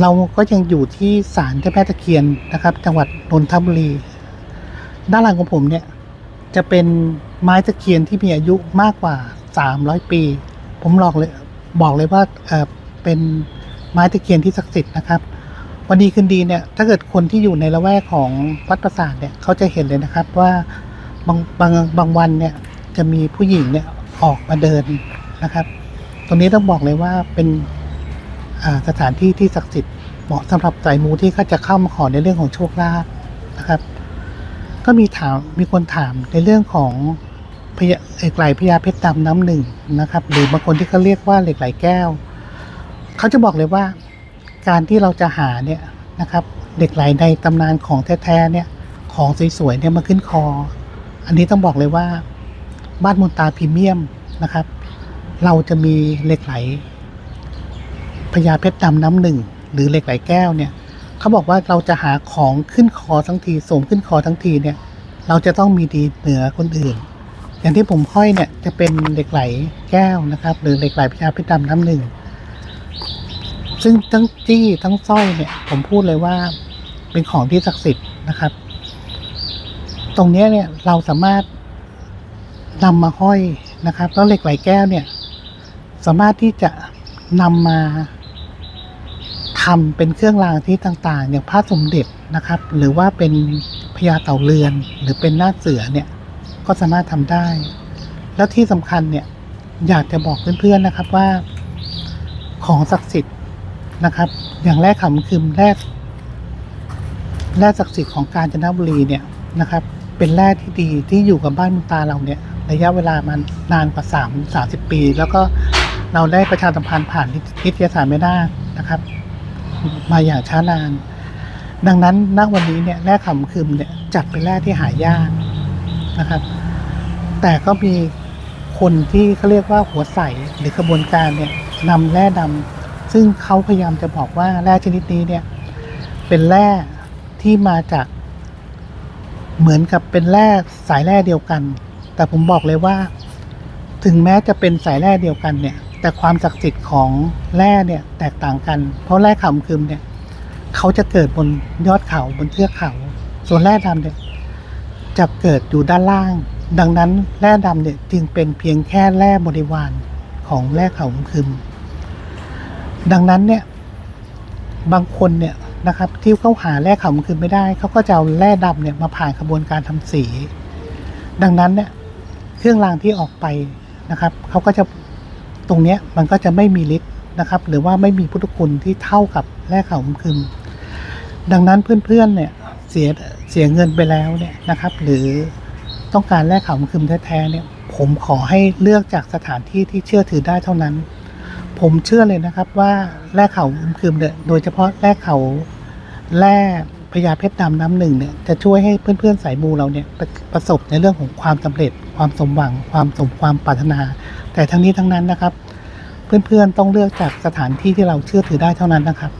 เราก็ยังอยู่ที่ศาลเจ้าแม่ตะเคียนนะครับ จังหวัดนนทบุรี ด้านหลังของผมเนี่ยจะเป็นไม้ตะเคียนที่มีอายุมากกว่า 300 ปี ผมลอกเลยบอกเลยว่าเออเป็นไม้ตะเคียนที่ศักดิ์สิทธิ์นะครับ วันดีคืนดีเนี่ยถ้าเกิดคนที่อยู่ในละแวกของวัดประสาทเนี่ยเขาจะเห็นเลยนะครับว่าบางบางบางวันเนี่ยจะมีผู้หญิงเนี่ยออกมาเดินนะครับ ตรงนี้ต้องบอกเลยว่าเป็น สถานที่ที่ศักดิ์สิทธิ์เหมาะสำหรับสายมูที่เขาจะเข้ามาขอในเรื่องของโชคลาภนะครับ ก็มีถามมีคนถามในเรื่องของพญาเหล็กไหลพญาเพชรดำน้ำหนึ่งนะครับ หรือบางคนที่เขาเรียกว่าเหล็กไหลแก้ว เขาจะบอกเลยว่า การที่เราจะหาเนี่ยนะครับเหล็กไหลในตำนานของแท้ๆเนี่ยของสวยๆเนี่ยมาขึ้นคอ อันนี้ต้องบอกเลยว่า บ้านมนตาพรีเมียมนะครับ เราจะมีเหล็กไหล พญาเพชรดำน้ำหนึ่ง หรือเหล็กไหลแก้วเนี่ยเขาบอกว่าเราจะหาของขึ้นคอทั้งทีสวมขึ้นคอทั้งทีเนี่ย เราจะต้องมีดีเหนือคนอื่น อย่างที่ผมห้อยเนี่ยจะเป็นเหล็กไหลแก้วนะครับ หรือเหล็กไหลพญาเพชรดำน้ำหนึ่งซึ่งทั้งจี้ทั้งสร้อยเนี่ยผมพูดเลยว่าเป็นของที่ศักดิ์สิทธิ์นะครับ ตรงนี้เนี่ยเราสามารถนำมาห้อยนะครับ แล้วเหล็กไหลแก้วเนี่ย สามารถที่จะนำมา ทำเป็นเครื่องรางที่ต่างๆอย่างพระสมเด็จนะครับ หรือว่าเป็นพญาเต่าเรือน หรือเป็นหน้าเสือเนี่ยก็สามารถทำได้ แล้วที่สำคัญเนี่ยอยากจะบอกเพื่อนๆนะครับว่าของศักดิ์สิทธิ์นะครับ อย่างแรกขำคืมแรกแร่ศักดิ์สิทธิ์ของกาญจนบุรีเนี่ยนะครับ เป็นแร่ที่ดีที่อยู่กับบ้านมุตาเราเนี่ย ระยะเวลามันนานกว่าสามสาสิบปี แล้วก็เราได้ประชาสัมพันธ์ผ่านนิตยสารไม่ได้นะครับ มาอย่างช้านาน ดังนั้นณวันนี้เนี่ยแร่ขำคืมเนี่ยจัดเป็นแร่ที่หายากนะครับ แต่ก็มีคนที่เขาเรียกว่าหัวใสหรือขบวนการเนี่ยนำแร่ดำซึ่งเขาพยายามจะบอกว่าแร่ชนิดนี้เนี่ยเป็นแร่ที่มาจากเหมือนกับเป็นแร่สายแร่เดียวกัน แต่ผมบอกเลยว่า ถึงแม้จะเป็นสายแร่เดียวกันเนี่ย แต่ความศักดิ์สิทธิ์ของแร่เนี่ยแตกต่างกัน เพราะแร่ขำคืมเนี่ยเขาจะเกิดบนยอดเขาบนเทือกเขา ส่วนแร่ดำเนี่ยจะเกิดอยู่ด้านล่าง ดังนั้นแร่ดำเนี่ยจึงเป็นเพียงแค่แร่บริวารของแร่ขาคืมดังนั้นเนี่ยบางคนเนี่ยนะครับที่เขาหาแร่ขาคืนไม่ได้เขาก็จะเอาแร่ดำเนี่ยมาผ่านกระบวนการทำสี ดังนั้นเนี่ยเครื่องรางที่ออกไปนะครับเขาก็จะ ตรงนี้มันก็จะไม่มีฤทธิ์นะครับ หรือว่าไม่มีพุทธคุณที่เท่ากับแร่เขาคืนดังนั้นเพื่อนๆเนี่ยเสียเสียเงินไปแล้วเนี่ยนะครับ หรือต้องการแร่เขาคืนแท้ๆเนี่ย ผมขอให้เลือกจากสถานที่ที่เชื่อถือได้เท่านั้น ผมเชื่อเลยนะครับว่าแร่เขาอมครึมเนี่ยโดยเฉพาะแร่เขาแร่พญาเพชรดำน้ำหนึ่งเนี่ยจะช่วยให้เพื่อนๆสายมูเราเนี่ยประประสบในเรื่องของความสำเร็จ ความสมหวัง ความสมความปรารถนา แต่ทั้งนี้ทั้งนั้นนะครับ เพื่อนๆต้องเลือกจากสถานที่ที่เราเชื่อถือได้เท่านั้นนะครับ